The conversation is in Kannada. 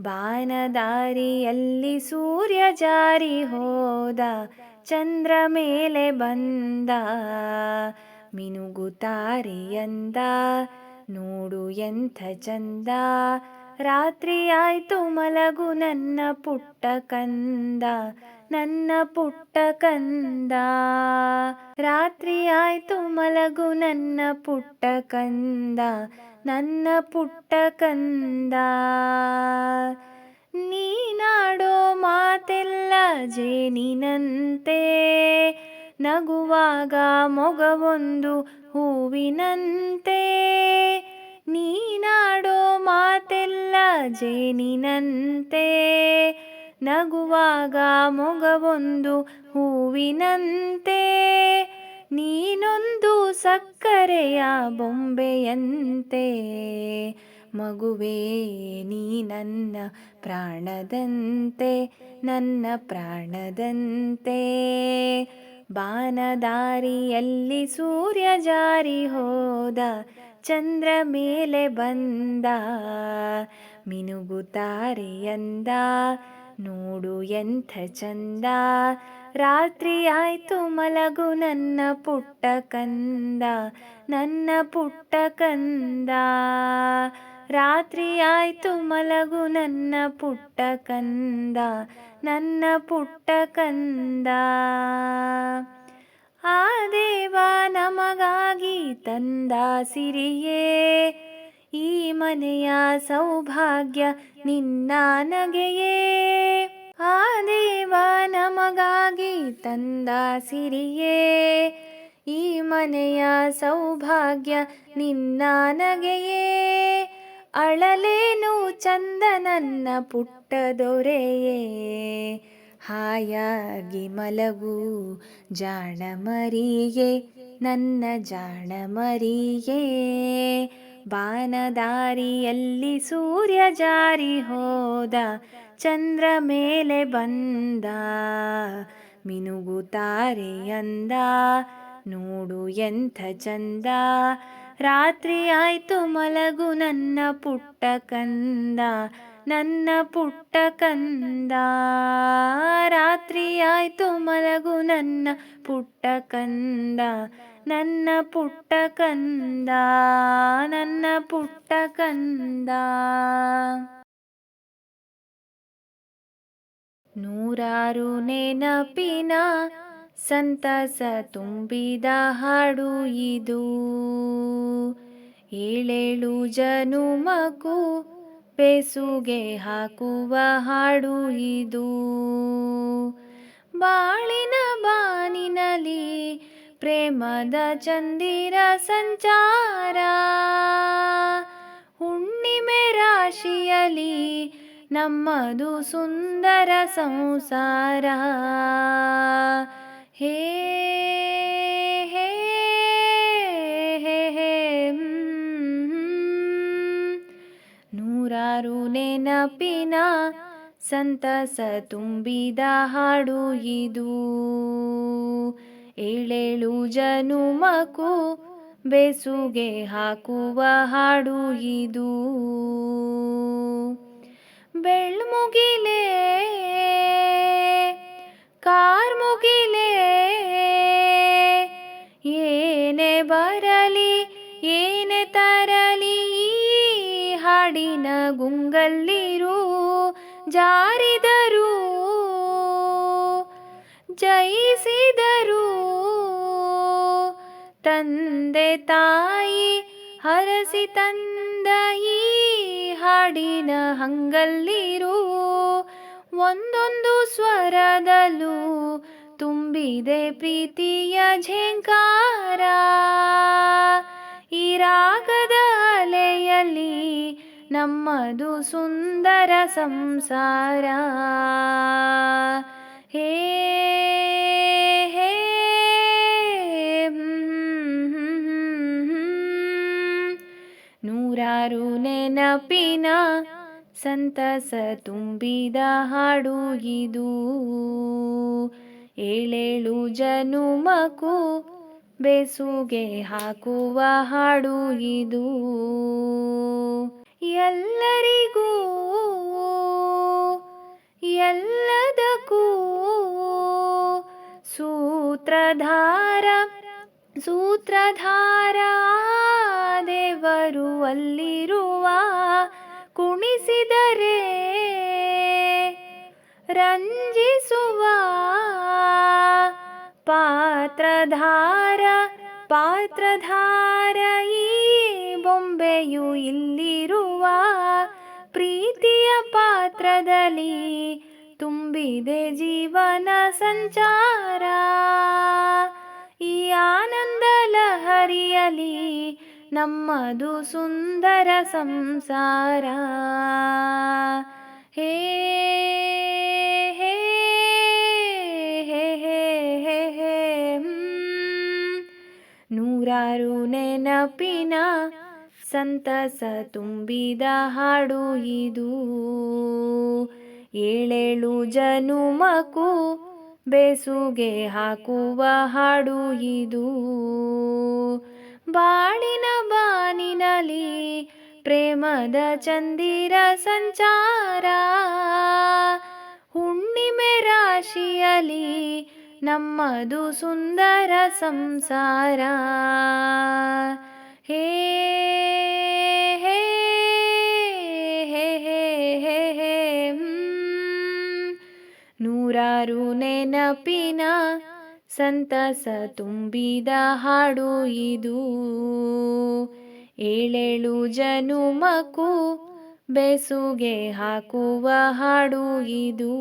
ಬಾನದಾರಿಯಲ್ಲಿ ಸೂರ್ಯ ಜಾರಿ ಹೋದ, ಚಂದ್ರ ಮೇಲೆ ಬಂದ. ಮಿನುಗುತ್ತಾರೆಯಂದ ನೋಡು ಎಂಥ ಚಂದ. ರಾತ್ರಿ ಆಯ್ತು ಮಲಗು ನನ್ನ ಪುಟ್ಟ ಕಂದ. ನನ್ನ ಪುಟ್ಟ ಕಂದ. ರಾತ್ರಿ ಆಯ್ತು ಮಲಗು ನನ್ನ ಪುಟ್ಟ ಕಂದ. ನನ್ನ ಪುಟ್ಟ ಕಂದ. ನೀನಾಡೋ ಮಾತೆಲ್ಲ ಜೇನಿನಂತೆ. ನಗುವಾಗ ಮೊಗವೊಂದು ಹೂವಿನಂತೆ. ನೀನಾಡೋ ಮಾತೆಲ್ಲ ಜೇನಿನಂತೆ. ನಗುವಾಗ ಮೊಗವೊಂದು ಹೂವಿನಂತೆ. ನೀನೊಂದು ಸಕ್ಕರೆಯ ಬೊಂಬೆಯಂತೆ. ಮಗುವೇ, ನೀ ನನ್ನ ಪ್ರಾಣದಂತೆ ನನ್ನ ಪ್ರಾಣದಂತೆ. ಬಾನದಾರಿಯಲ್ಲಿ ಸೂರ್ಯ ಜಾರಿ ಹೋದ, ಚಂದ್ರ ಮೇಲೆ ಬಂದ. ಮಿನುಗುತ್ತಾರೆಯಂದ ನೋಡು ಎಂಥ ಚಂದ. ರಾತ್ರಿ ಆಯ್ತು ಮಲಗು ನನ್ನ ಪುಟ್ಟ ಕಂದ, ನನ್ನ ಪುಟ್ಟ ಕಂದ. ರಾತ್ರಿ ಆಯ್ತು ಮಲಗು ನನ್ನ ಪುಟ್ಟ ಕಂದ, ನನ್ನ ಪುಟ್ಟ ಕಂದ. ಆ ದೇವ ನಮಗಾಗಿ ತಂದ ಸಿರಿಯೇ ಈ ಮನೆಯ ಸೌಭಾಗ್ಯ ನಿನ್ನ ನಗೆಯೇ. ಆ ದೇವ ನಮಗಾಗಿ ತಂದ ಸಿರಿಯೇ. ಈ ಮನೆಯ ಸೌಭಾಗ್ಯ ನಿನ್ನ ನಗೆಯೇ. ಅಳಲೇನು ಚಂದ ನನ್ನ ಪುಟ್ಟ ದೊರೆಯೇ. ಹಾಯಾಗಿ ಮಲಗು ಜಾಣ ಮರಿಗೆ ನನ್ನ ಜಾಣ ಮರಿಗೆ ಬಾನದಾರಿಯಲ್ಲಿ ಸೂರ್ಯ ಜಾರಿ ಹೋದ, ಚಂದ್ರ ಮೇಲೆ ಬಂದ. ಮಿನುಗುತ್ತಾರೆಯಂದ ನೋಡು ಎಂಥ ಚಂದ. ರಾತ್ರಿ ಆಯ್ತು ಮಲಗು ನನ್ನ ಪುಟ್ಟ ಕಂದ. ನನ್ನ ಪುಟ್ಟ ಕಂದ, ರಾತ್ರಿಯಾಯ್ತು ಮಲಗು ನನ್ನ ಪುಟ್ಟ ಕಂದ, ನನ್ನ ಪುಟ್ಟ ಕಂದ, ನನ್ನ ಪುಟ್ಟ ಕಂದ. ನೂರಾರು ನೆನಪಿನ ಸಂತಸ ತುಂಬಿದ ಹಾಡು ಇದು. ಏಳೇಳು ಜನುಮಕು ಬೆಸುಗೆ ಹಾಕುವ ಹಾಡು ಇದು. ಬಾಳಿನ ಬಾನಿನಲಿ ಪ್ರೇಮದ ಚಂದಿರ ಸಂಚಾರ. ಹುಣ್ಣಿಮೆ ರಾಶಿಯಲಿ ನಮ್ಮದು ಸುಂದರ ಸಂಸಾರ. ಹೇ ನೂರಾರು ನೆನಪಿನ ಸಂತಸ ತುಂಬಿದ ಹಾಡು ಇದು. ಏಳೇಳು ಜನುಮಕು ಬೆಸುಗೆ ಹಾಕುವ ಹಾಡು ಇದು. ಬೆಳ್ಮುಗಿಲೇ ಕಾರ್ಮುಗಿಲೇ ಗುಂಗಲ್ಲಿರು, ಜಾರಿದರು, ಜಯಿಸಿದರು. ತಂದೆ ತಾಯಿ ಹರಸಿ ತಂದ ಈ ಹಾಡಿನ ಹಂಗಲ್ಲಿರು, ಒಂದೊಂದು ಸ್ವರದಲ್ಲೂ ತುಂಬಿದೆ ಪ್ರೀತಿಯ ಝೇಂಕಾರ. ಈ ರಾಗದ ಅಲೆಯಲ್ಲಿ ನಮ್ಮದು ಸುಂದರ ಸಂಸಾರ. ಹೇ ಹೇ. ನೂರಾರು ನೆನಪಿನ ಸಂತಸ ತುಂಬಿದ ಹಾಡು ಇದು ಏಳೇಳು ಜನುಮಕು ಬೆಸುಗೆ ಹಾಕುವ ಹಾಡು ಎಲ್ಲರಿಗೂ ಎಲ್ಲದಕ್ಕೂ ಸೂತ್ರಧಾರ ಸೂತ್ರಧಾರ ದೇವರು ಅಲ್ಲಿರುವ ಕುಣಿಸಿದರೆ ರಂಜಿಸುವ ಪಾತ್ರಧಾರ ಪಾತ್ರಧಾರ ಈ ಬೊಂಬೆಯು ಇಲ್ಲಿರುವ ಪ್ರೀತಿಯ ಪಾತ್ರದಲ್ಲಿ ತುಂಬಿದೆ ಜೀವನ ಸಂಚಾರ. ಈ ಆನಂದ ಲಹರಿಯಲಿ ನಮ್ಮದು ಸುಂದರ ಸಂಸಾರ. ಹೇ ಹೇ ನೂರಾರು ನೆನಪಿನ ಸಂತಸ ತುಂಬಿದ ಹಾಡು ಇದು. ಏಳೇಳು ಜನುಮಕು ಬೇಸುಗೆ ಹಾಕುವ ಹಾಡು ಇದು. ಬಾಳಿನ ಬಾನಿನಲಿ ಪ್ರೇಮದ ಚಂದಿರ ಸಂಚಾರ. ಹುಣ್ಣಿಮೆ ರಾಶಿಯಲಿ ನಮ್ಮದು ಸುಂದರ ಸಂಸಾರ. ಹೇ ಹೇ ಹೇ ಹೇ. ನೂರಾರು ನೆನಪಿನ ಸಂತಸ ತುಂಬಿದ ಹಾಡು ಇದು ಏಳೇಳು ಜನುಮಕ್ಕೂ ಬೆಸುಗೆ ಹಾಕುವ ಹಾಡು ಇದು